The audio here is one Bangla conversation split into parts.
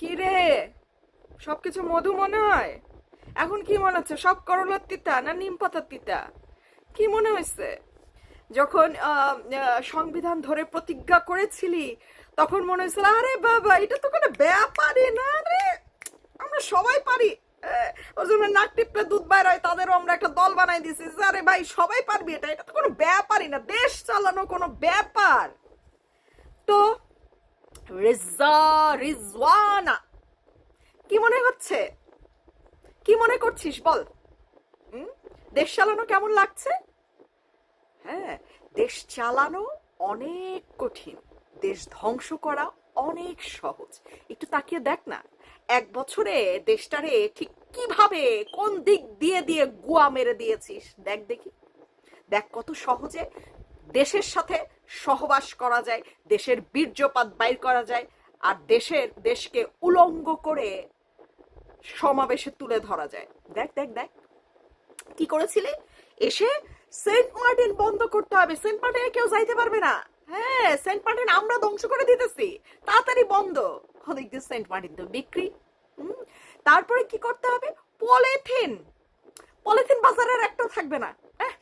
কি রে? সবকিছু মধু মনে হয়? এখন কি মনে হচ্ছে? সব করলার তিতা না নিম পাতার তিতা? কি মনে হয়েছে যখন সংবিধান ধরে প্রতিজ্ঞা করেছিলি, তখন মনে হয়েছিল আরে বাবা, এটা তো কোনো ব্যাপারই না রে। আমরা সবাই পারি। ওর জন্য নাক টিপলে দুধ বাইর হয়, তাদেরও আমরা একটা দল বানাই দিছি। আরে ভাই, সবাই পারবি এটা? এটা তো কোনো ব্যাপারই না। দেশ চালানো কোনো ব্যাপার। তো রেজা রিজওয়ানা। কি মনে হচ্ছে? কি মনে করছিস বল? দেশ চালানো কেমন লাগছে? হ্যাঁ দেশ চালানো অনেক কঠিন। দেশ ধ্বংস করা অনেক সহজ। একটু তাকিয়ে দেখ না, এক বছরে দেশটারে ঠিক কীভাবে কোন দিক দিয়ে দিয়ে গুয়া মেরে দিয়েছিস? দেখ দেখি। দেখ কত সহজে দেশের সাথে সহবাস করা যায়, দেশের বীর্যপাত বাইর করা যায় আর দেশের, দেশকে উলঙ্গ করে সমাবেশে তুলে ধরা যায়। দেখ দেখ দেখ। কি করেছিলে? এসে সেন্ট মার্টিন বন্ধ করতে হবে। সেন্ট মার্টিনে কেউ যাইতে পারবে না। হ্যাঁ সেন্ট মার্টিন আমরা ধ্বংস করে দিতেছি। তাড়াতাড়ি বন্ধ। দিয়ে সেন্ট মার্টিন তো বিক্রি। তারপরে কি করতে হবে? পলিথিন। পলিথিন বাজারের একটাও থাকবে না।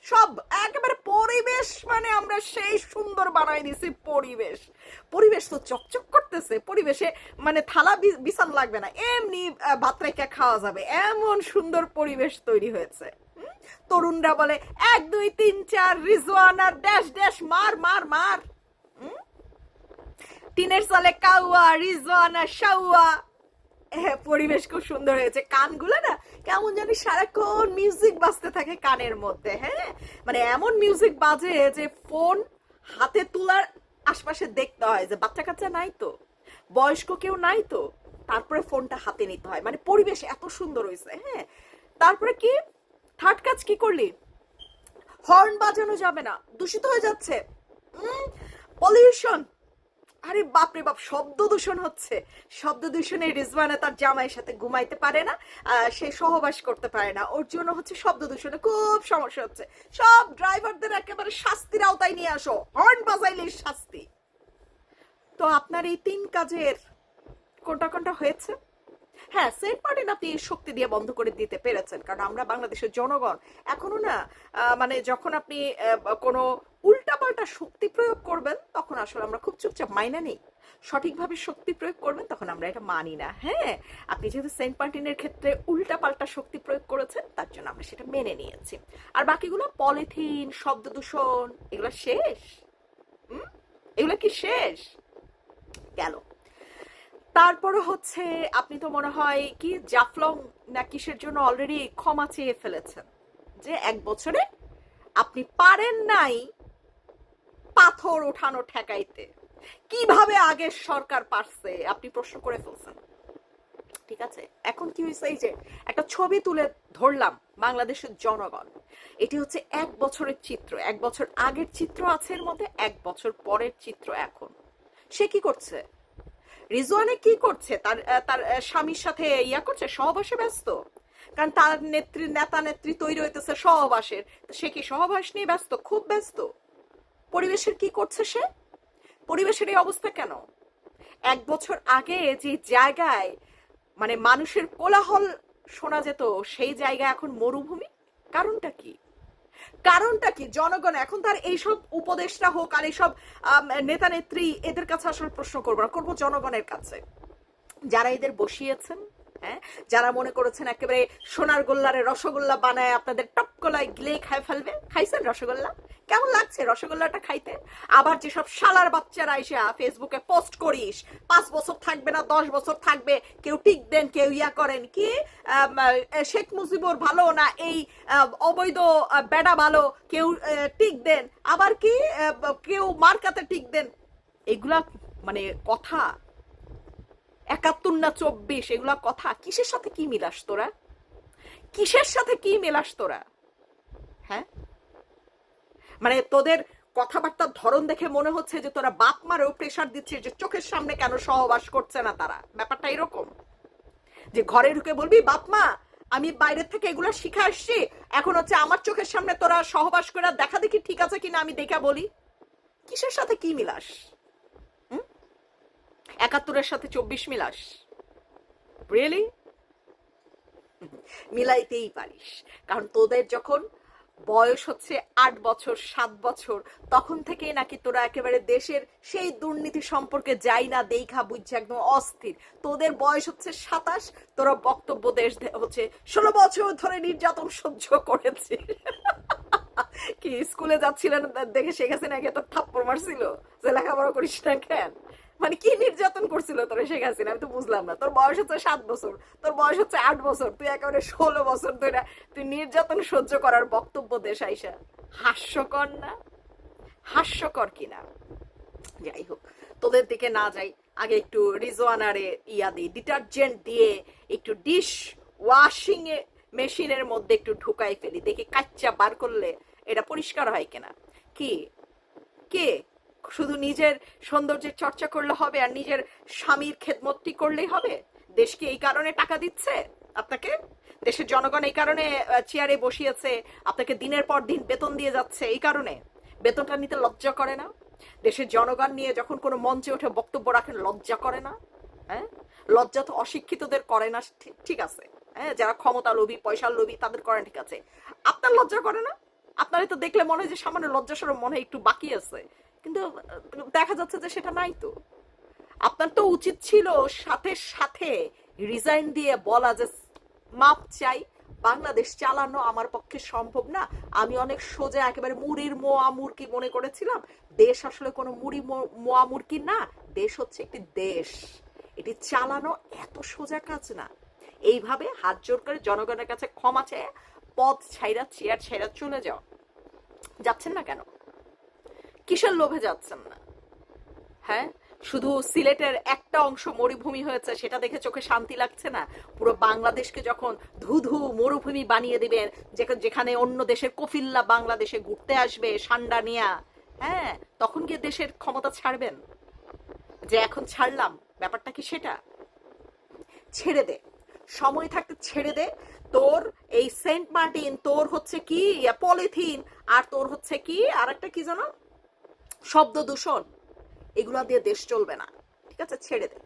সব একেবারে পরিবেশ মানে আমরা সেই সুন্দর বানাই দিছি পরিবেশ। পরিবেশ তো চকচক করতেছে, পরিবেশে মানে থালা বি- লাগবে না, এমনি ভাত রেখে খাওয়া যাবে। এমন সুন্দর পরিবেশ তৈরি হয়েছে? তরুণরা বলে, এক, দুই, তিন, চার, রিজওয়ান ড্যাশ ড্যাশ, মার মার মার? টিনের চালে কাউয়া, রিজওয়ানা শাউয়া। পরিবেশ খুব সুন্দর হয়েছে। কানগুলো না কেমন জানি সারাক্ষণ মিউজিক বাজতে থাকে কানের মধ্যে হ্যাঁ? মানে এমন মিউজিক বাজে যে ফোন হাতে তোলার আশপাশে দেখতে হয় যে বাচ্চা কাচ্চা নাই তো, বয়স্ক কেউ নাই তো, তারপরে ফোনটা হাতে নিতে হয়। মানে পরিবেশ এত সুন্দর হয়েছে হ্যাঁ? তারপরে কি? থার্ড কাজ কি করলি? হর্ন বাজানো যাবে না, দূষিত হয়ে যাচ্ছে। পলিউশন আরে বাপরে বাপ, শব্দ দূষণ হচ্ছে। শব্দ দূষণে রিজওয়ানা তার জামাইয়ের সাথে ঘুমাইতে পারে না সে সহবাস করতে পারে না। ওর জন্য হচ্ছে শব্দ দূষণে খুব সমস্যা হচ্ছে। সব ড্রাইভারদের একেবারে শাস্তির আওতায় নিয়ে আসো। হর্ন বাজাইলে শাস্তি। তো আপনার এই তিন কাজের কোনটা কোনটা হয়েছে? হ্যাঁ সেন্ট মার্টিন আপনি শক্তি দিয়ে বন্ধ করে দিতে পেরেছেন, কারণ আমরা বাংলাদেশের জনগণ। এখনও না মানে যখন আপনি কোনো উল্টাপাল্টা শক্তি প্রয়োগ করবেন, তখন আসলে আমরা খুব চুপচাপ, মাইনা নেই। সঠিকভাবে শক্তি প্রয়োগ করবেন, তখন আমরা এটা মানি না। হ্যাঁ আপনি যেহেতু সেন্ট মার্টিনের ক্ষেত্রে উল্টাপাল্টা শক্তি প্রয়োগ করেছেন, তার জন্য আমরা সেটা মেনে নিয়েছি। আর বাকিগুলো, পলিথিন, শব্দ দূষণ, এগুলো শেষ। হুম? এগুলো কি শেষ? গেল। তারপরে হচ্ছে, আপনি তো মনে হয় কি, জাফলং না কিসের জন্য অলরেডি ক্ষমা চেয়ে ফেলেছেন যে এক বছরে আপনি পারেন নাই পাথর ওঠানো ঠেকাইতে। কীভাবে আগের সরকার পারছে, আপনি প্রশ্ন করে ফেলছেন। ঠিক আছে, এখন কি হয়েছে এই যে একটা ছবি তুলে ধরলাম বাংলাদেশের জনগণ। এটি হচ্ছে এক বছরের চিত্র, এক বছর আগের চিত্র আছে এর মধ্যে, এক বছর পরের চিত্র এখন। সে কি করছে? রিজওয়ানে কি করছে? তার তার স্বামীর সাথে ইয়া করছে? সহবাসে ব্যস্ত? কারণ তার নেত্রী, নেতা নেত্রী তৈরি হইতেছে সহবাসের সে কি সহবাস নিয়ে ব্যস্ত? খুব ব্যস্ত। পরিবেশের কি করছে সে? পরিবেশের এই অবস্থা কেন? এক বছর আগে যে জায়গায় মানে মানুষের কোলাহল শোনা যেত, সেই জায়গা এখন মরুভূমি? কারণটা কি? কারণটা কি? জনগণ এখন তার এইসব উপদেশটা হোক আর এইসব নেতা নেত্রী এদের কাছে আসলে প্রশ্ন করব না, করব জনগণের কাছে। যারা এদের বসিয়েছেন হ্যাঁ যারা মনে করেছেন একেবারে সোনার গোল্লারে রসগোল্লা বানায় আপনাদের টপকলায় গিলে খায় ফেলবে, খাইছেন রসগোল্লা? কেমন লাগছে রসগোল্লাটা খাইতে? আবার যেসব শালার বাচ্চারা এসে ফেসবুকে পোস্ট করিস, পাঁচ বছর থাকবে না, দশ বছর থাকবে, কেউ টিক দেন, কেউ ইয়া করেন, কি? শেখ মুজিবুর ভালো না এই অবৈধ বেডা ভালো, কেউ টিক দেন, আবার কি? কেউ মার্কাতে টিক দেন। এগুলা মানে কথা? একাত্তর না চব্বিশ, এগুলা কথা? কিসের সাথে কি মিলাস তোরা? কিসের সাথে কি মেলাস তোরা? মানে তোদের কথাবার্তার ধরন দেখে মনে হচ্ছে যে তোরা বাপ মারেও প্রেশার দিচ্ছিস যে চোখের সামনে কেন সহবাস করছে না তারা? ব্যাপারটা এরকম। যে ঘরে ঢুকে বলবি, বাপ মা, আমি বাইরের থেকে এগুলো শিখে আসছি। এখন হচ্ছে আমার চোখের সামনে তোরা সহবাস করে দেখা দেখি ঠিক আছে কিনা আমি দেখা বলি। কিসের সাথে কি মিলাস? একাত্তরের সাথে চব্বিশ মিলাস। রিয়েলি মিলাইতেই পারিস। কারণ তোদের যখন বয়স হচ্ছে আট বছর, সাত বছর। তখন থেকেই নাকি তোরা একেবারে দেশের সেই দুর্নীতি সম্পর্কে যাই না দেখা বুঝছে, একদম অস্থির। তোদের বয়স হচ্ছে সাতাশ, তোরা বক্তব্য দেশ হচ্ছে ষোলো বছর ধরে নির্যাতন সহ্য করেছে। কি, স্কুলে যাচ্ছিলেন, দেখে শেখ হাসিনাকে তো থাপ্পড় মারছিল? যে লেখাপড়া করিস না কেন? মানে কি নির্যাতন করছিল তোর শেখ হাসিনা? আমি তো বুঝলাম না। তোর বয়স হচ্ছে সাত বছর, তোর বয়স হচ্ছে আট বছর, তুই একেবারে ষোলো বছর ধরে তুই নির্যাতন সহ্য করার বক্তব্য দেশ আইসা। হাস্যকর না? হাস্যকর কিনা? যাই হোক, তোদের দিকে না যাই, আগে একটু রিজওয়ানারে ইয়া দিই, ডিটারজেন্ট দিয়ে একটু ডিশ ওয়াশিং মেশিনের মধ্যে একটু ঢুকাই ফেলি, দেখি কাচ্চা বার করলে এটা পরিষ্কার হয় কিনা। কি? কে? শুধু নিজের সৌন্দর্যের চর্চা করলে হবে আর নিজের স্বামীর খেদমতটি করলেই হবে? দেশকে এই কারণে টাকা দিচ্ছে আপনাকে? দেশের জনগণ এই কারণে চেয়ারে বসিয়েছে, আপনাকে দিনের পর দিন বেতন দিয়ে যাচ্ছে, এই কারণে? বেতনটা নিতে লজ্জা করে না? দেশের জনগণ নিয়ে যখন কোনো মঞ্চে উঠে বক্তব্য রাখেন, লজ্জা করে না? হ্যাঁ? লজ্জা তো অশিক্ষিতদের করে না, ঠিক- আছে। হ্যাঁ যারা ক্ষমতা লোভী, পয়সার লোভী, তাদের করেন ঠিক আছে। আপনার লজ্জা করে না? আপনারই তো দেখলে মনে হয় যে সামান্য লজ্জা মনে হয় একটু বাকি আছে। কিন্তু দেখা যাচ্ছে যে সেটা নাই তো। আপনার তো উচিত ছিল সাথে সাথে রিজাইন দিয়ে বলা যে, মাপ চাই, বাংলাদেশ চালানো আমার পক্ষে সম্ভব না। আমি অনেক সোজা, একেবারে মুড়ির মোয়া মুরকি মনে করেছিলাম? দেশ আসলে কোনো মুড়ি মোয়া মুরকি না? দেশ হচ্ছে একটি দেশ। এটি চালানো এত সোজা কাজ না। এইভাবে হাত জোর করে জনগণের কাছে ক্ষমা চেয়ে পথ ছাইরা চেয়ার ছাইরা চলে যাও। যাচ্ছেন না কেন? কিসের লোভে যাচ্ছেন না? হ্যাঁ? শুধু সিলেটের একটা অংশ মরুভূমি হয়েছে, সেটা দেখে চোখে শান্তি লাগছে না? পুরো বাংলাদেশকে যখন ধুধু মরুভূমি বানিয়ে দিবেন যেখানে অন্য দেশের কফিল্লা বাংলাদেশে ঘুরতে আসবে, সান্ডা নিয়া হ্যাঁ? তখন গিয়ে দেশের ক্ষমতা ছাড়বেন? যে এখন ছাড়লাম, ব্যাপারটা কি সেটা? ছেড়ে দে। সময় থাকতে ছেড়ে দে। তোর এই সেন্ট মার্টিন, তোর হচ্ছে কি? পলিথিন, আর তোর হচ্ছে কি? আর একটা কি জানো? শব্দ দূষণ এগুলো দিয়ে দেশ চলবে না। ঠিক আছে? ছেড়ে দে।